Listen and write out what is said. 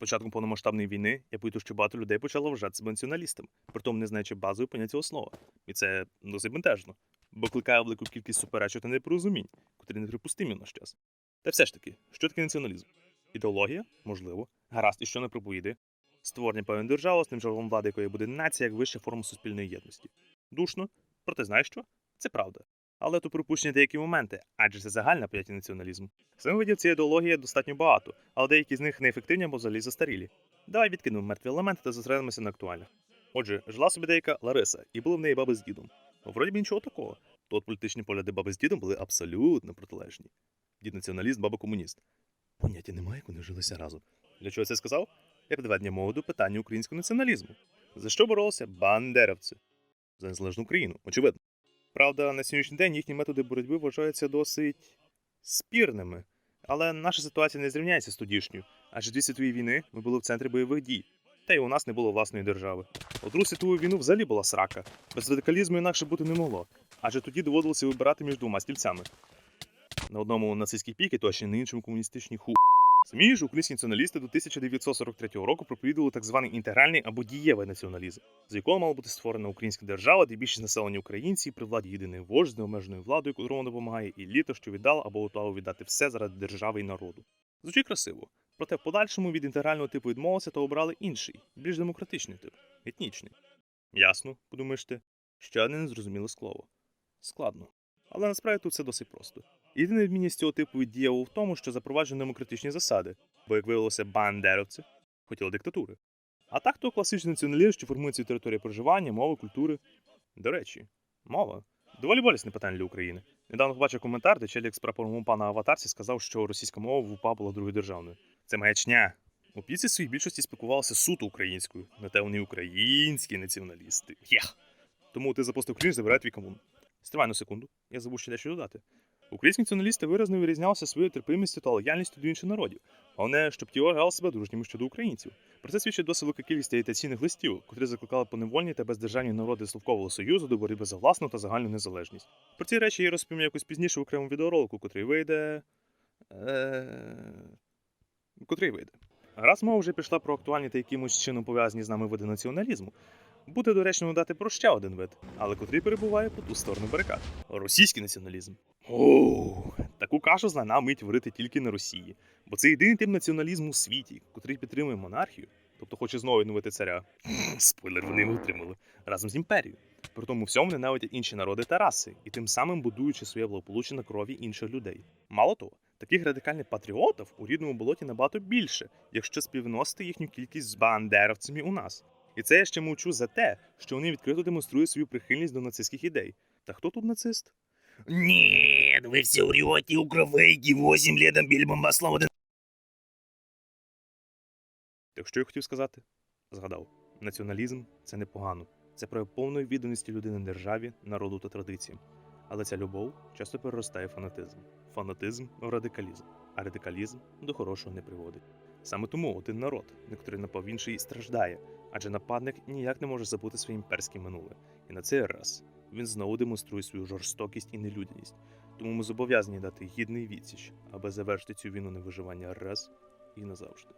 початком повномасштабної війни я помітив, що багато людей почало вважати себе націоналістами, притом не знаючи базової поняття основа. І це досить бентежно, бо викликає велику кількість суперечок та непорозумінь, котрі неприпустимі в наш час. Та все ж таки, що таке націоналізм? Ідеологія? Можливо. Гаразд, і що не проповідує? Створення певної держави, з джерелом влади, якої буде нація як вища форма суспільної єдності. Душно, проте знаєш що? Це правда. Але тут припущені деякі моменти, адже це загальне поняття націоналізму. Саме видів цієї ідеології достатньо багато, але деякі з них неефективні або взагалі застарілі. Давай відкинемо мертві елементи та зосередимося на актуальних. Отже, жила собі деяка Лариса, і були в неї баби з дідом. Вроді б нічого такого. То от політичні погляди баби з дідом були абсолютно протилежні. Дід націоналіст, баба комуніст. Поняття немає, як вони жилися разом. Для чого це сказав? Для підведення мови до питання українського націоналізму. За що боролися бандеровці? За незалежну Україну, очевидно. Правда, на сьогоднішній день їхні методи боротьби вважаються досить спірними. Але наша ситуація не зрівняється з тодішньою, адже дві світові війни ми були в центрі бойових дій, та й у нас не було власної держави. У Другу світову війну взагалі була срака. Без радикалізму інакше бути не могло, адже тоді доводилося вибирати між двома стільцями. На одному нацистські піки, то ще на іншому комуністичні ху. Самі ж українські націоналісти до 1943 року проповідували так званий інтегральний або дієвий націоналізм, з якого мала бути створена українська держава, де більшість населення українці при владі єдиний вождь з необмеженою владою, котрому допомагає еліта, що віддала або готова віддати все заради держави і народу. Звучить красиво. Проте в подальшому від інтегрального типу відмовилися та обрали інший, більш демократичний тип етнічний. Ясно, подумаєш ти. Ще одне незрозуміле слово. Складно. Але насправді тут все досить просто. Єдина відмінність цього типу від дієвого в тому, що запроваджені демократичні засади, бо, як виявилося, бандеровці хотіли диктатури. А так то класичний націоналізм, що формує ці території проживання, мови, культури. До речі, мова. Доволі болісне питання для України. Недавно побачив коментар, де челік з прапором УПА на аватарці сказав, що російська мова в УПА була другою державною. Це маячня. У піці своїй більшості спілкувалися суто українською, на те вони українські націоналісти. Єх! Тому ти запостив кліш, забирай твій комун. Стривай на секунду, я забув ще дещо додати. Українські націоналісти виразно вирізнялися своєю терпимістю та лояльністю до інших народів. Головне, щоб ті вважали себе дружніми щодо українців. Про це свідчить досить велика кількість агітаційних листів, котрі закликали поневольні та бездержавні народи Словкового Союзу до боротьби за власну та загальну незалежність. Про ці речі я розповім якось пізніше в окремому відеоролику, котрий вийде. Е... котрий вийде. Раз мова вже пішла про актуальні та якимось чином пов'язані з нами види націоналізму, буде доречно додати про ще один вид, але котрий перебуває по ту сторону барикад. Російський націоналізм. Оу, таку кашу знана вмить варити тільки на Росії, бо це єдиний тип націоналізму у світі, котрий підтримує монархію, тобто хоче знову відновити царя. Спойлер, вони його отримали разом з імперією. При тому всьому ненавидять інші народи та раси, і тим самим будуючи своє благополуччя на крові інших людей. Мало того, таких радикальних патріотів у рідному болоті набагато більше, якщо співносити їхню кількість з бандеровцями у нас. І це я ще мовчу за те, що вони відкрито демонструють свою прихильність до нацистських ідей. Та хто тут нацист? Нет, вы все врете, укровейки, 8 летом били бомбослова. Да Так що я хотів сказати? Згадав, націоналізм це непогано. Це прояв повної відданості людини державі, народу та традиціям. Але ця любов часто переростає в фанатизм. Фанатизм в радикалізм, а радикалізм до хорошого не приводить. Саме тому один народ, на напав інший, страждає, адже нападник ніяк не може забути своє імперське минуле. І на цей раз він знову демонструє свою жорстокість і нелюдяність. Тому ми зобов'язані дати гідний відсіч, аби завершити цю війну на виживання раз і назавжди.